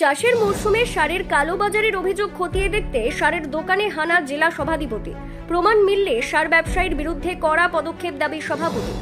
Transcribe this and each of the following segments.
চাষের মরশুমে সারের কালোবাজারের অভিযোগ খতিয়ে দেখতে সারের দোকানে হানা জেলা সভাধিপতি। প্রমাণ মিললে সার ব্যবসায়ীর বিরুদ্ধে কড়া পদক্ষেপ দাবি সভাপতি।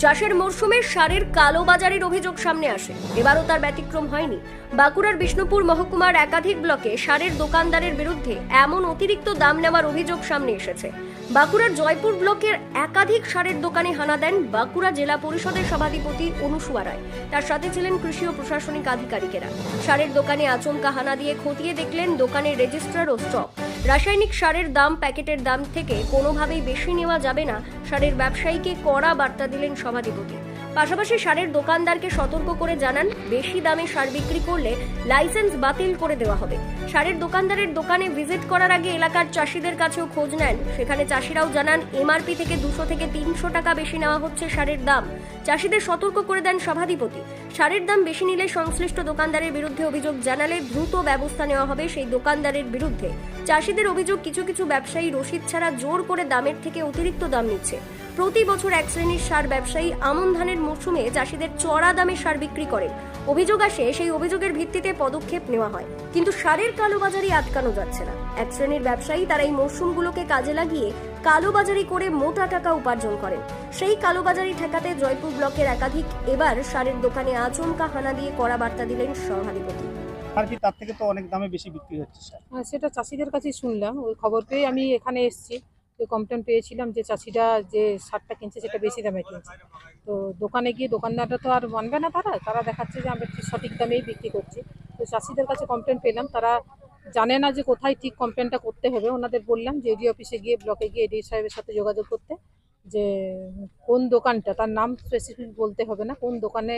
চাষের মরশুমে সারের কালোবাজারের অভিযোগ সামনে আসে। এবারও তার ব্যতিক্রম হয়নি। বাঁকুড়ার বিষ্ণুপুর মহকুমার একাধিক ব্লকে সারের দোকানদারের বিরুদ্ধে এমন অতিরিক্ত দাম নেওয়ার অভিযোগ সামনে এসেছে। বাঁকুড়ার জয়পুর ব্লকের একাধিক সারের দোকানে হানা দেন বাঁকুড়া জেলা পরিষদের সভাধিপতি অনুসুয়া রায় তার সাথে ছিলেন কৃষি ও প্রশাসনিক আধিকারিকেরা। সারের দোকানে আচমকা হানা দিয়ে খতিয়ে দেখলেন দোকানের রেজিস্ট্রার ও স্টক। রাসায়নিক সারের দাম প্যাকেটের দাম থেকে কোনোভাবেই বেশি নেওয়া যাবে না। সারের ব্যবসায়ীকে কড়া বার্তা দিলেন সভাধিপতি। পাশাপাশি সারের দোকানদারকে সতর্ক করে জানান, বেশি দামে সার বিক্রি করলে লাইসেন্স বাতিল করে দেওয়া হবে। সারের দোকানদারের দোকানে ভিজিট করার আগে এলাকার চাষিদের কাছেও খোঁজ নেন। সেখানে চাষিরাও জানান, এমআরপি থেকে দুশো থেকে তিনশো টাকা বেশি নেওয়া হচ্ছে সারের দাম। চাষিদের সতর্ক করে দেন সভাধিপতি। সারের দাম বেশি নিলে সংশ্লিষ্ট দোকানদারের বিরুদ্ধে অভিযোগ জানালে দ্রুত ব্যবস্থা নেওয়া হবে সেই দোকানদারের বিরুদ্ধে। চাষিদের অভিযোগ, কিছু কিছু ব্যবসায়ী রসিদ ছাড়া জোর করে দামের থেকে অতিরিক্ত দাম নিচ্ছে। প্রতি বছর এক শ্রেণির সার ব্যবসায়ী আমন ধানের মরশুমে চাষিদের চড়া দামে সার বিক্রি করেন। অভিযোগ আসে সেই অভিযোগের ভিত্তিতে পদক্ষেপ নেওয়া হয়। কিন্তু সারের কালোবাজারি আটকানো যাচ্ছে না। এক শ্রেণির ব্যবসায়ী তারা এই মরশুমগুলোকে কাজে লাগিয়ে কালোবাজারি করে মোটা টাকা উপার্জন করেন। সেই কালোবাজারি ঠেকাতে জয়পুর ব্লকের একাধিক এবার সারের দোকানে আচমকা হানা দিয়ে কড়া বার্তা দিলেন সভাধিপতি। আর কি তার থেকে তো অনেক দামে বেশি বিক্রি হচ্ছে স্যার হ্যাঁ, সেটা চাষিদের কাছে শুনলাম। ওই খবর পেয়ে আমি এখানে এসেছি। কমপ্লেন পেয়েছিলাম যে চাষিরা যে সারটা কিনছে সেটা বেশি দামে কিনছে। তো দোকানে গিয়ে দোকানদাররা তো আর মানবে না তারা। তারা দেখাচ্ছে যে আমরা ঠিক সঠিক দামেই বিক্রি করছি। তো চাষিদের কাছে কমপ্লেন পেলাম। তারা জানে না যে কোথায় ঠিক কমপ্লেনটা করতে হবে। ওনাদের বললাম যে এডি অফিসে গিয়ে ব্লকে গিয়ে এডি সাহেবের সাথে যোগাযোগ করতে যে কোন দোকানটা, তার নাম স্পেসিফিক বলতে হবে না। কোন দোকানে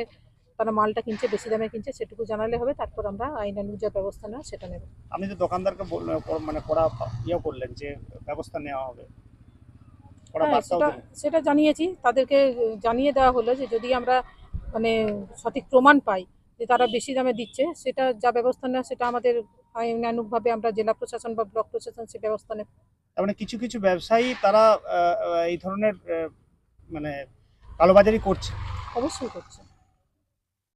তারা মালটা কিনছে বেশি দামে কিনছে সেটুকু জানালে হবে তারপর আমরা আইনানুগ যা ব্যবস্থা নেওয়া সেটা নেব। আপনি যে দোকানদারকে মানে করা ইয়ে করলেন যে ব্যবস্থা নেওয়া হবে হ্যাঁ সেটা সেটা জানিয়েছি তাদেরকে জানিয়ে দেওয়া হলো যে যদি আমরা মানে সঠিক প্রমাণ পাই যে তারা বেশি দামে দিচ্ছে সেটা যা ব্যবস্থা নেওয়া সেটা আমাদের আইনানুকভাবে আমরা জেলা প্রশাসন বা ব্লক প্রশাসন সে ব্যবস্থা নেব। তার মানে কিছু কিছু ব্যবসায়ী তারা এই ধরনের মানে কালোবাজারি করছে। অবশ্যই করছে।